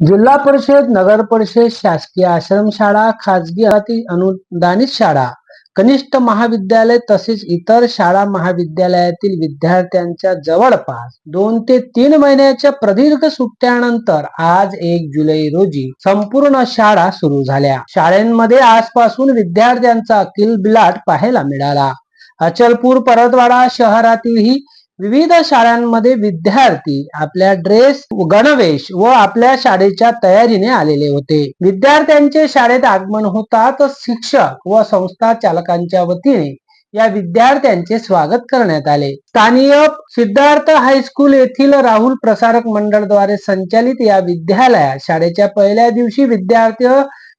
जिल्हा परिषद नगर परिषद शासकीय आश्रमशाळा खाजगी अनुदानित शाळा कनिष्ठ महाविद्यालय तसेच इतर शाळा महाविद्यालयातील विद्यार्थ्यांच्या जवळपास दोन ते तीन महिन्याच्या प्रदीर्घ सुट्ट्यानंतर आज एक जुलै रोजी संपूर्ण शाळा सुरू झाल्या. शाळेमध्ये आजपासून विद्यार्थ्यांचा किलबिलाट पाहायला मिळाला. अचलपूर परतवाडा शहरातीलही विविध शाळांमध्ये विद्यार्थी आपल्या ड्रेस गणवेश व आपल्या शाळेच्या तयारीने आलेले होते. विद्यार्थ्यांचे शाळेत आगमन होताच शिक्षक व संस्था चालकांच्या वतीने या विद्यार्थ्यांचे स्वागत करण्यात आले. स्थानीय सिद्धार्थ हायस्कूल येथील राहुल प्रसारक मंडळद्वारे संचालित या विद्यालयात शाळेच्या पहिल्या दिवशी विद्यार्थी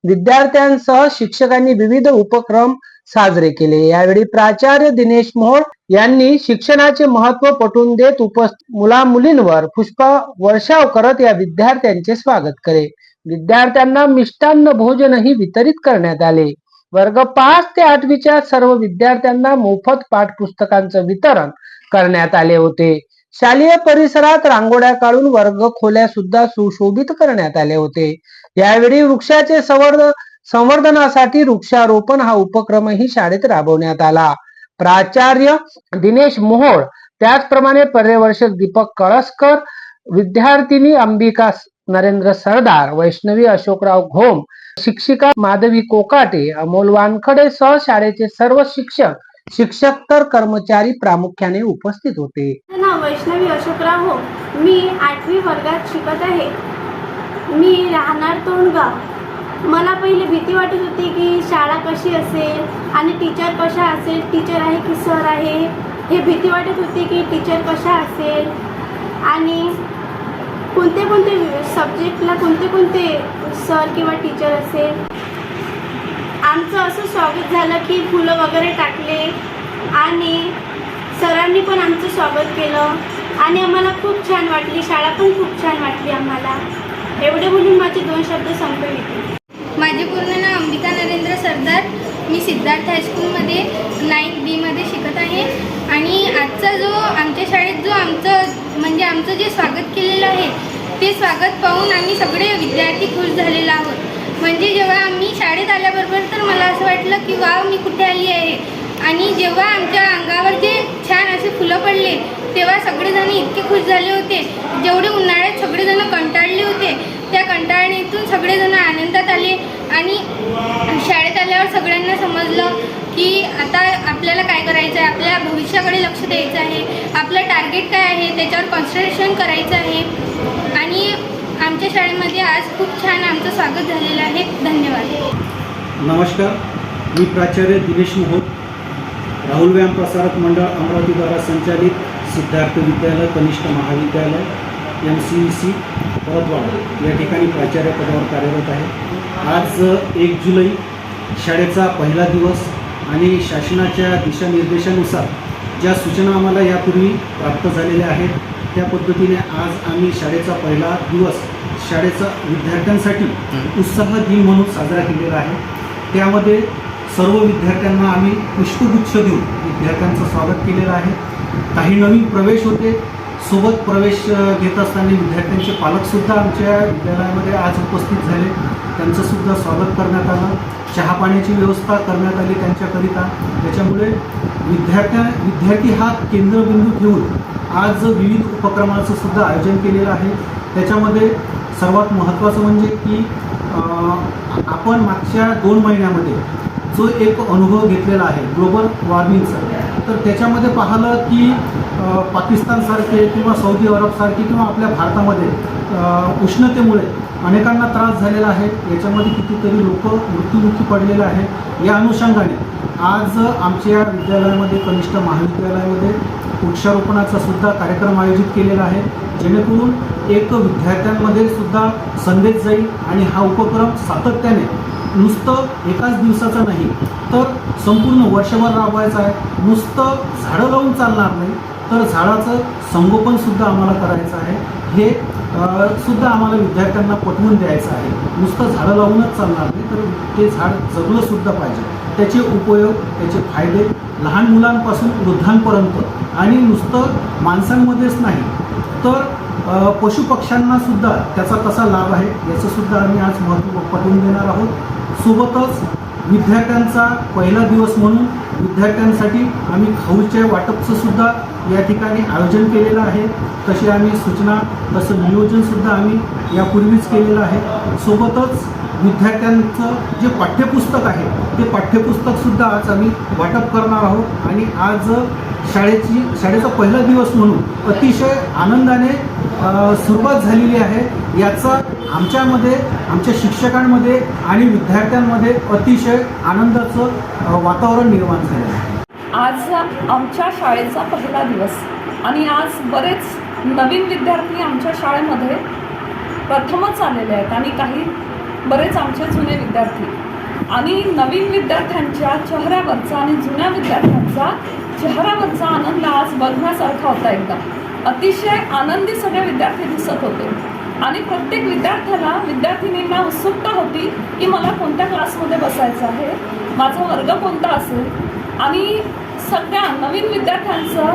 विद्यार्थ्यांसह शिक्षकांनी विविध उपक्रम साजरे केले. यावेळी प्राचार्य दिनेश मोहोळ यांनी शिक्षणाचे महत्त्व पटवून देत उपस्थित मुला मुलींवर पुष्प वर्षाव करत या विद्यार्थ्यांचे स्वागत करे. विद्यार्थ्यांना मिष्टान्न भोजनही वितरित करण्यात आले. वर्ग पाच ते आठवीच्या सर्व विद्यार्थ्यांना मोफत पाठपुस्तकांचं वितरण करण्यात आले होते. शालेय परिसरात रांगोळ्या काढून वर्ग खोल्या सुद्धा सुशोभित करण्यात आले होते. यावेळी वृक्षाचे संवर्धन संवर्धनासाठी वृक्षारोपण हा उपक्रमही शाळेत राबवण्यात आला. प्राचार्य दिनेश मोहोळ त्याचप्रमाणे पर्यवर्षक दीपक कळसकर विद्यार्थिनी अंबिका नरेंद्र सरदार वैष्णवी अशोकराव घोम शिक्षिका माधवी कोकाटे अमोल वानखडे सह शाळेचे सर्व शिक्षक शिक्षक तर कर्मचारी प्रामुख्याने उपस्थित होते. नाव वैष्णवी अशोकराव हो मी आठवी वर्गात शिकत आहे. मी राहणार तोंडगाव. मला पहिले भीती वाटत होती की शाळा कशी असेल आणि टीचर कशा असेल? टीचर आहे की सर आहे? हे भीती वाटत होती की टीचर कशा असेल? आणि कोणते कोणते सब्जेक्टला कोणते कोणते सर किंवा टीचर असेल? आमचं असं स्वागत झालं की फुलं वगैरे टाकले आणि सरांनी पण आमचं स्वागत केलं. आणि आम्हाला खूप छान वाटली शाळा पण खूप छान वाटली आम्हाला. एवढे बोलून माझे दोन शब्द संपविते माझे पूर्ण नाव अंबिका नरेंद्र सरदार. मी सिद्धार्थ हायस्कूलमध्ये नाईन्थ बीमध्ये शिकत आहे. आणि आजचा जो आमच्या शाळेत जो आमचं म्हणजे आमचं जे स्वागत केलेलं आहे ते स्वागत पाहून आम्ही सगळे विद्यार्थी खुश झालेलो आहोत. म्हणजे जेव्हा आम्ही शाळेत आल्याबरोबर तर मला असं वाटलं की वाव मी कुठे आली आहे? आणि जेव्हा आमच्या अंगावर जे छान असे फुलं पडले तेव्हा सगळेजण इतके खुश झाले होते. जेवढे उन्हाळ्यात सगळेजण कंटाळले त्या कंटाळणीतून सगळेजण आनंदात आले आणि शाळेत आल्यावर सगळ्यांना समजलं की आता आपल्याला काय करायचं आहे आपल्या भविष्याकडे लक्ष द्यायचं आहे. आपलं टार्गेट काय आहे? त्याच्यावर कॉन्सन्ट्रेशन करायचं आहे. आणि आमच्या शाळेमध्ये आज खूप छान आमचं स्वागत झालेलं आहे. धन्यवाद. नमस्कार. मी प्राचार्य दिनेश मोहोळ राहुल व्यायाम प्रसारक मंडळ अमरावतीद्वारा संचालित सिद्धार्थ विद्यालय कनिष्ठ महाविद्यालय. M C E C Paratwada या ठिकाणी प्राचार्य पदावर कार्यरत आहे. आज एक जुलै शाळेचा पहिला दिवस आणि शासनाच्या दिशानिर्देशानुसार ज्या सूचना आम्हाला यापूर्वी प्राप्त झालेल्या आहेत त्या पद्धतीने आज आम्ही शाळेचा पहिला दिवस शाळेचा विद्यार्थ्यांसाठी उत्साह दिन म्हणून साजरा केलेला आहे. त्यामध्ये सर्व विद्यार्थ्यांना आम्ही पुष्पगुच्छ देऊन विद्यार्थ्यांचं स्वागत केलेलं आहे. काही नवीन प्रवेश होते सोबत प्रवेश घेत असताना विद्यार्थ्यांचे पालकसुद्धा आमच्या विद्यालयामध्ये आज उपस्थित झाले. त्यांचंसुद्धा स्वागत करण्यात आलं. चहापाण्याची व्यवस्था करण्यात आली त्यांच्याकरिता. त्याच्यामुळे विद्यार्थ्या विद्यार्थी हा केंद्रबिंदू घेऊन आज विविध उपक्रमाचं सुद्धा आयोजन केलेलं आहे. त्याच्यामध्ये सर्वात महत्त्वाचं म्हणजे की आपण मागच्या दोन महिन्यामध्ये जो एक अनुभव घेतलेला आहे ग्लोबल वॉर्मिंगचा तर त्याच्यामध्ये पाहिलं की पाकिस्तानसारखे किंवा सौदी अरबसारखे किंवा आपल्या भारतामध्ये उष्णतेमुळे अनेकांना त्रास झालेला आहे. याच्यामध्ये कितीतरी लोक मृत्युमुखी पडलेले आहे या अनुषंगाने आज आमच्या विद्यालयामध्ये कनिष्ठ महाविद्यालयामध्ये वृक्षारोपणाचा सुद्धा कार्यक्रम आयोजित केलेला आहे. जेणेकरून एक विद्यार्थ्यांमध्ये सुद्धा संदेश जाईल आणि हा उपक्रम सातत्याने नुसतं एकाच दिवसाचं नाही तर संपूर्ण वर्षभर राबवायचं आहे. नुसतं झाडं लावून चालणार नाही तर झाडाचं संगोपनसुद्धा आम्हाला करायचं आहे. हे सुद्धा आम्हाला विद्यार्थ्यांना पटवून द्यायचं आहे. नुसतं झाडं लावूनच चालणार नाही तर ते झाड जगलंसुद्धा पाहिजे. त्याचे उपयोग त्याचे फायदे लहान मुलांपासून वृद्धांपर्यंत आणि नुसतं माणसांमध्येच नाही तर पशुपक्ष्यांनासुद्धा त्याचा कसा लाभ आहे याचंसुद्धा आम्ही आज महत्त्व पटवून देणार आहोत. सोबतच विद्यार्थ्यांचा पहिला दिवस म्हणून विद्यार्थ्यांसाठी आम्ही खाऊच्या वाटपचं सुद्धा या ठिकाणी आयोजन केलेलं आहे. तशी आम्ही सूचना तसं नियोजनसुद्धा आम्ही यापूर्वीच केलेलं आहे. सोबतच विद्यार्थ्यांचं जे पाठ्यपुस्तक आहे ते पाठ्यपुस्तकसुद्धा आज आम्ही वाटप करणार आहोत. आणि आज शाळेची शाळेचा पहिला दिवस म्हणून अतिशय आनंदाने सुरुवात झालेली आहे. याचा आमच्यामध्ये आमच्या शिक्षकांमध्ये आणि विद्यार्थ्यांमध्ये अतिशय आनंदाचं वातावरण निर्माण झालं आहे. आज आमच्या शाळेचा पहिला दिवस आणि आज बरेच नवीन विद्यार्थी आमच्या शाळेमध्ये प्रथमच आलेले आहेत आणि काही बरेच आमचे जुने विद्यार्थी. आणि नवीन विद्यार्थ्यांच्या चेहऱ्यावरचा आणि जुन्या विद्यार्थ्यांचा चेहऱ्यावरचा आनंद आज बघण्यासारखा होता एकदम अतिशय आनंदी सगळे विद्यार्थी दिसत होते. आणि प्रत्येक विद्यार्थ्याला विद्यार्थिनींना उत्सुकता होती की मला कोणत्या क्लासमध्ये बसायचं आहे? माझा वर्ग कोणता असेल? आणि सगळ्या नवीन विद्यार्थ्यांचं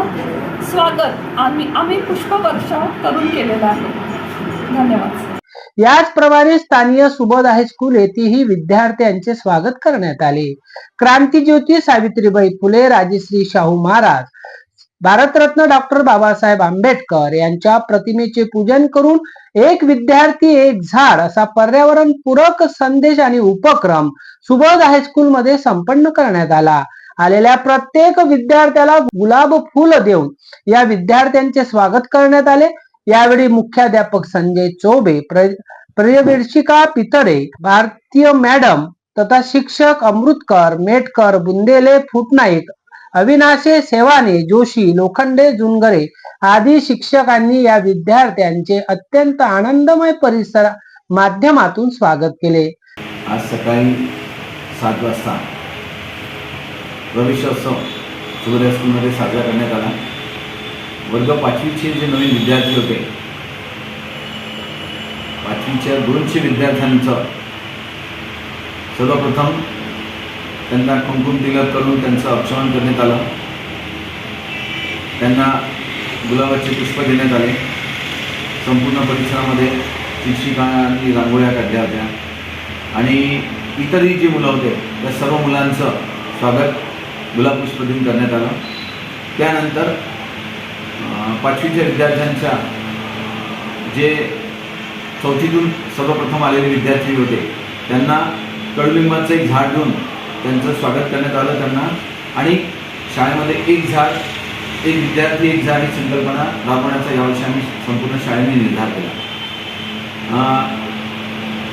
स्वागत आम्ही आम्ही पुष्पवर्ष करून केलेलं आहे. धन्यवाद. याचप्रमाणे स्थानीय सुबोध हायस्कूल येथेही विद्यार्थ्यांचे स्वागत करण्यात आले. क्रांतीज्योती सावित्रीबाई फुले राजश्री शाहू महाराज भारतरत्न डॉक्टर बाबासाहेब आंबेडकर यांच्या प्रतिमेचे पूजन करून एक विद्यार्थी एक झाड असा पर्यावरण पूरक संदेश आणि उपक्रम सुबोध हायस्कूल मध्ये संपन्न करण्यात आला. आलेल्या प्रत्येक विद्यार्थ्याला गुलाब फुल देऊन या विद्यार्थ्यांचे स्वागत करण्यात आले. यावेळी मुख्याध्यापक संजय चोबे प्र- पर्यवेक्षिका पितळे भारतीय मॅडम तथा शिक्षक अमृतकर मेटकर बुंदेले फुटनाईक अविनाशे सेवाने जोशी लोखंडे जुनगरे आदी शिक्षकांनी या विद्यार्थ्यांचे अत्यंत आनंदमय परिसर माध्यमातून स्वागत केले. आज सकाळी सात वाजता प्रवेशोत्सव सुबोध स्कूलमध्ये साजरा करण्यात आला. वर्ग पाचवीचे जे नवीन विद्यार्थी होते पाचवीच्या दोनशे विद्यार्थ्यांचं सर्वप्रथम त्यांना कुंकुम तिलक करून त्यांचं अपशमन करण्यात आलं. त्यांना गुलाबाचे पुष्प देण्यात आले. संपूर्ण परिसरामध्ये शिक्षिकांनी रांगोळ्या काढल्या होत्या. आणि इतरही जे मुलं होते त्या सर्व मुलांचं स्वागत गुलाब पुष्प देऊन करण्यात आलं. त्यानंतर पाचवीच्या विद्यार्थ्यांच्या जे चौथीतून सर्वप्रथम आलेले विद्यार्थी होते त्यांना कडुलिंबाचं एक झाड देऊन त्यांचं स्वागत करण्यात आलं त्यांना. आणि शाळेमध्ये एक झाड एक विद्यार्थी एक झाड ही संकल्पना राबवण्याचा यावर्षी आम्ही संपूर्ण शाळेने निर्धार केला.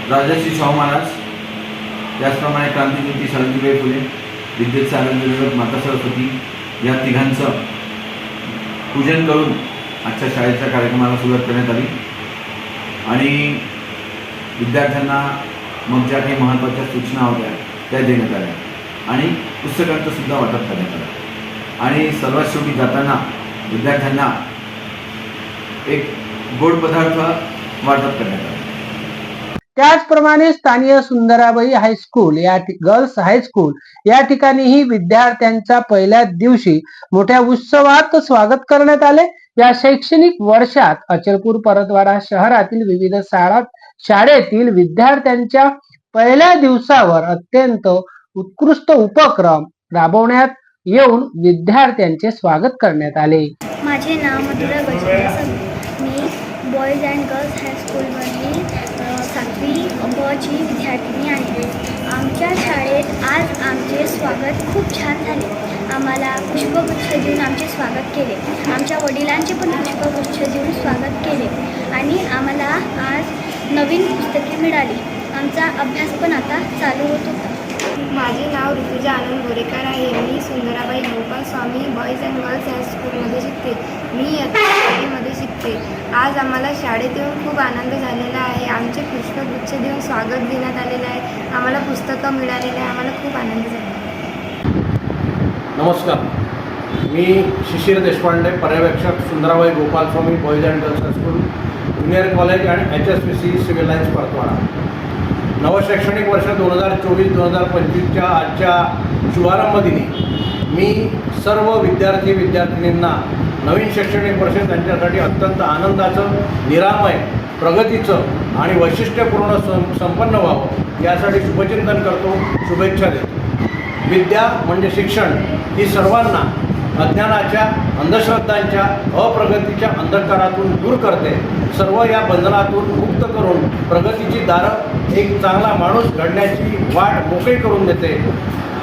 राजाश्री शाहू महाराज त्याचप्रमाणे क्रांतीज्योती सावित्रीबाई फुले विद्युत सारंग माता सरस्वती या तिघांचं पूजन करून आजच्या शाळेच्या कार्यक्रमाला सुरुवात करण्यात आली. आणि विद्यार्थ्यांना मग ज्या काही महत्त्वाच्या सूचना होत्या त्या देण्यात आल्या. आणि पुस्तकांचं सुद्धा वाटप करण्यात आलं. आणि सर्वात शेवटी जाताना विद्यार्थ्यांना एक गोड पदार्थ वाटप करण्यात आला. त्याचप्रमाणे स्थानीय सुंदराबाई हायस्कूल या गर्ल्स हायस्कूल या ठिकाणीही विद्यार्थ्यांच्या पहिल्या दिवशी मोठ्या उत्सवात स्वागत करण्यात आले. या शैक्षणिक वर्षात अचलपूर परतवाडा शहरातील विविध शाळा शाळेतील विद्यार्थ्यांच्या पहिल्या दिवसावर अत्यंत उत्कृष्ट उपक्रम राबवण्यात येऊन विद्यार्थ्यांचे स्वागत करण्यात आले. माझे नाव मधुरा मी बॉईज अँड गर्ल्स हायस्कूलमधील सातवी बची विद्यार्थिनी आहे. आमच्या शाळेत आज आमचे स्वागत खूप छान झाले. आम्हाला पुष्पगुच्छ देऊन आमचे स्वागत केले. आमच्या वडिलांचे पण पुष्पगुच्छ देऊन स्वागत केले. आणि आम्हाला आज नवीन पुस्तके मिळाली. आमचा अभ्यास पण आता चालू होत होता. माझे नाव ऋतुजा आनंद बोरेकर आहे. मी Sundarabai Gopal Swami boys and girls हायस्कूलमध्ये शिकते. मी शाळेमध्ये शिकते. आज आम्हाला शाळेत येऊन खूप आनंद झालेला आहे. आमचे पुष्पगुच्छ देऊन स्वागत देण्यात आलेलं आहे. आम्हाला पुस्तकं मिळालेलं आहे. आम्हाला खूप आनंद झाला नमस्कार. मी शिशिर देशपांडे पर्यवेक्षक Sundarabai Gopalswami boys and girls high school junior college आणि H S P C civil lines Paratwada. नवशैक्षणिक वर्ष दोन हजार चोवीस दोन हजार पंचवीसच्या आजच्या शुभारंभ दिनी मी सर्व विद्यार्थी विद्यार्थिनींना नवीन शैक्षणिक वर्ष त्यांच्यासाठी अत्यंत आनंदाचं निरामय प्रगतीचं आणि वैशिष्ट्यपूर्ण सं संपन्न व्हावं यासाठी शुभचिंतन करतो शुभेच्छा देतो. विद्या म्हणजे शिक्षण ही सर्वांना अज्ञानाच्या अंधश्रद्धांच्या अप्रगतीच्या अंधकारातून दूर करते. सर्व या बंधनातून मुक्त करून प्रगतीची दारं एक चांगला माणूस घडण्याची वाट मोकळी करून देते.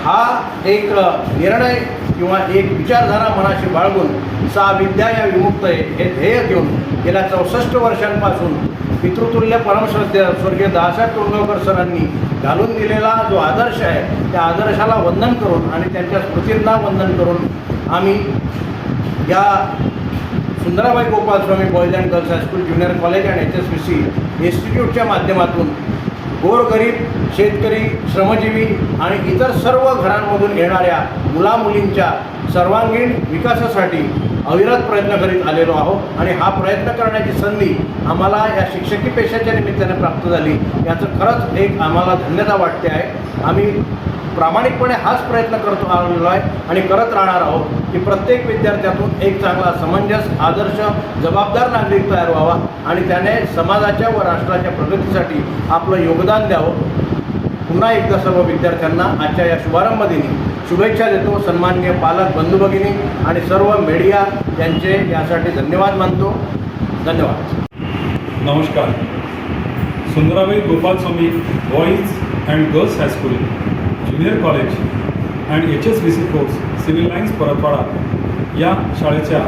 हा एक निर्णय किंवा एक विचारधारा मनाशी बाळगून सा विद्या या विमुक्त आहे हे ध्येय घेऊन गेल्या चौसष्ट वर्षांपासून पितृतुल्य परमश्रद्धे स्वर्गीय दासाहेब टोळगावकर सरांनी घालून दिलेला जो आदर्श आहे त्या आदर्शाला वंदन करून आणि त्यांच्या स्मृतींना वंदन करून आम्ही या Sundarabai Gopalswami boys and girls high school junior college आणि एच एस बी सी इन्स्टिट्यूटच्या माध्यमातून गोरगरीब शेतकरी श्रमजीवी आणि इतर सर्व घरांमधून येणाऱ्या मुलामुलींच्या सर्वांगीण विकासासाठी अविरत प्रयत्न करीत आलेलो आहोत आणि हा प्रयत्न करण्याची संधी आम्हाला या शिक्षकी पेशाच्या निमित्ताने प्राप्त झाली. याचं खरंच एक आम्हाला धन्यता वाटते आहे. आम्ही प्रामाणिकपणे हाच प्रयत्न करतो आलेलो आहे आणि करत राहणार आहोत की प्रत्येक विद्यार्थ्यातून एक चांगला समंजस आदर्श जबाबदार नागरिक तयार व्हावा आणि त्याने समाजाच्या व राष्ट्राच्या प्रगतीसाठी आपलं योगदान द्यावं. पुन्हा एकदा सर्व विद्यार्थ्यांना आजच्या या शुभारंभ दिनी शुभेच्छा देतो सन्माननीय पालक बंधू भगिनी आणि सर्व मीडिया यांचे यासाठी धन्यवाद मानतो. धन्यवाद. नमस्कार. Sundarabai Gopalswami boys and girls high school junior college and H S B C course civil lines Paratwada या शाळेच्या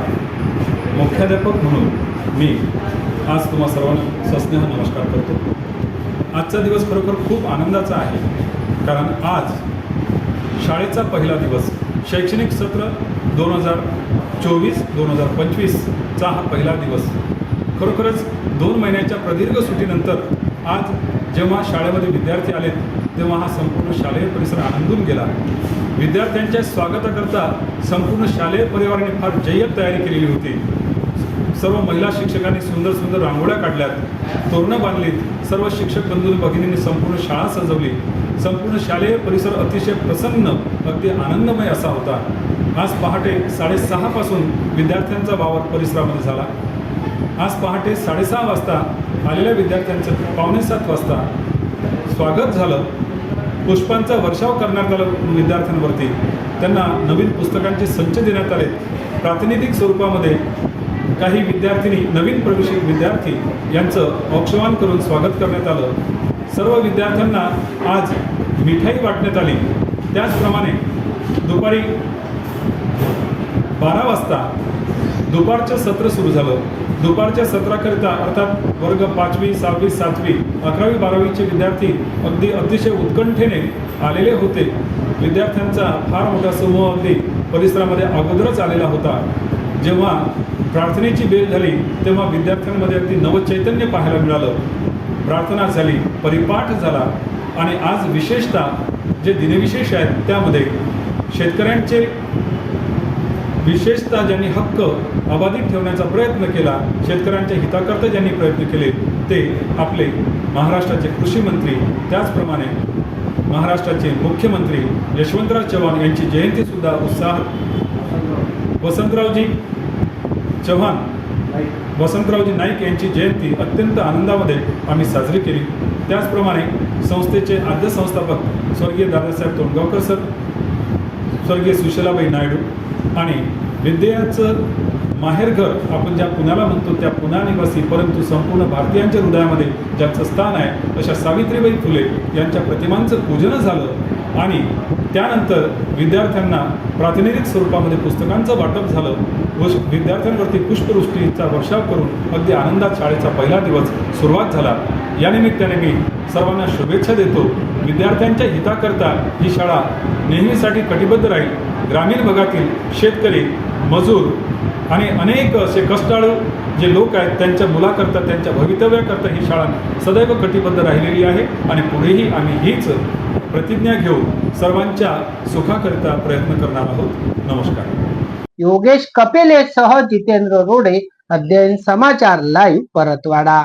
मुख्याध्यापक म्हणून मी आज तुम्हा सर्वांना सस्नेह नमस्कार करतो. आजचा दिवस खरोखर खूप आनंदाचा आहे. कारण आज शाळेचा पहिला दिवस. शैक्षणिक सत्र दोन हजार चोवीस दोन हजार पंचवीसचा हा पहिला दिवस. खरोखरच दोन महिन्याच्या प्रदीर्घ सुटीनंतर आज जेव्हा शाळेमध्ये विद्यार्थी आलेत तेव्हा हा संपूर्ण शालेय परिसर आनंदून गेला. विद्यार्थ्यांच्या स्वागताकरता संपूर्ण शालेय परिवाराने फार जय्यत तयारी केलेली होती. सर्व महिला शिक्षकांनी सुंदर सुंदर रांगोळ्या काढल्यात तोरणं बांधलीत सर्व शिक्षक बंधू भगिनींनी संपूर्ण शाळा सजवली. संपूर्ण शालेय परिसर अतिशय प्रसन्न अगदी आनंदमय असा होता. आज पहाटे साडेसहापासून विद्यार्थ्यांचा वावर परिसरामध्ये झाला. आज पहाटे साडेसहा वाजता आलेल्या विद्यार्थ्यांचं पावणेसात वाजता स्वागत झालं. पुष्पांचा वर्षाव करण्यात आला विद्यार्थ्यांवरती. त्यांना नवीन पुस्तकांचे संच देण्यात आले प्रातिनिधिक स्वरूपामध्ये काही विद्यार्थिनी नवीन प्रवेशित विद्यार्थी यांचं औक्षवान करून स्वागत करण्यात आलं. सर्व विद्यार्थ्यांना आज मिठाई वाटण्यात आली. त्याचप्रमाणे दुपारी बारा वाजता दुपारचं सत्र सुरू झालं. दुपारच्या सत्राकरिता अर्थात वर्ग पाचवी सहावी सातवी अकरावी बारावीचे विद्यार्थी अगदी अतिशय उत्कंठेने आलेले होते. विद्यार्थ्यांचा फार मोठा समूह अगदी परिसरामध्ये अगोदरच आलेला होता. जेव्हा प्रार्थनेची बेल झाली तेव्हा विद्यार्थ्यांमध्ये अगदी नवचैतन्य पाहायला मिळालं. प्रार्थना झाली परिपाठ झाला आणि आज विशेषतः जे दिनविशेष आहेत त्यामध्ये शेतकऱ्यांचे विशेषतः ज्यांनी हक्क अबाधित ठेवण्याचा प्रयत्न केला शेतकऱ्यांच्या हिताकरता ज्यांनी प्रयत्न केले ते आपले महाराष्ट्राचे कृषी मंत्री त्याचप्रमाणे महाराष्ट्राचे मुख्यमंत्री यशवंतराव चव्हाण यांची जयंतीसुद्धा उत्साह वसंतरावजी चव्हाण वसंतरावजी नाईक यांची जयंती अत्यंत आनंदामध्ये आम्ही साजरी केली. त्याचप्रमाणे संस्थेचे आद्य संस्थापक स्वर्गीय दादासाहेब तोंडगावकर सर स्वर्गीय सुशीलाबाई नायडू आणि विद्येचं माहेरघर आपण ज्या पुण्याला म्हणतो त्या पुण्या निवासी परंतु संपूर्ण भारतीयांच्या हृदयामध्ये ज्यांचं स्थान आहे अशा सावित्रीबाई फुले यांच्या प्रतिमांचं पूजन झालं आणि त्यानंतर विद्यार्थ्यांना प्रातिनिधिक स्वरूपामध्ये पुस्तकांचं वाटप झालं व विद्यार्थ्यांवरती पुष्पवृष्टीचा वर्षाव करून अगदी आनंदात शाळेचा पहिला दिवस सुरुवात झाला. या निमित्ताने मी सर्वांना शुभेच्छा देतो. विद्यार्थ्यांच्या हिताकरता ही शाळा नेहमीसाठी कटिबद्ध राहील. ग्रामीण भागातील शेतकरी मजूर आणि अनेक असे कष्टाळू जे लोक आहेत त्यांच्या मुलाकरता त्यांच्या भवितव्याकरता ही शाळा सदैव कटिबद्ध राहिलेली आहे. आणि पुढेही आम्ही हीच प्रतिज्ञा घेऊन सर्वांच्या सुखाकरिता प्रयत्न करणार आहोत. नमस्कार. योगेश कपिले सह जितेंद्र रोडे अध्ययन समाचार लाईव्ह परतवाडा.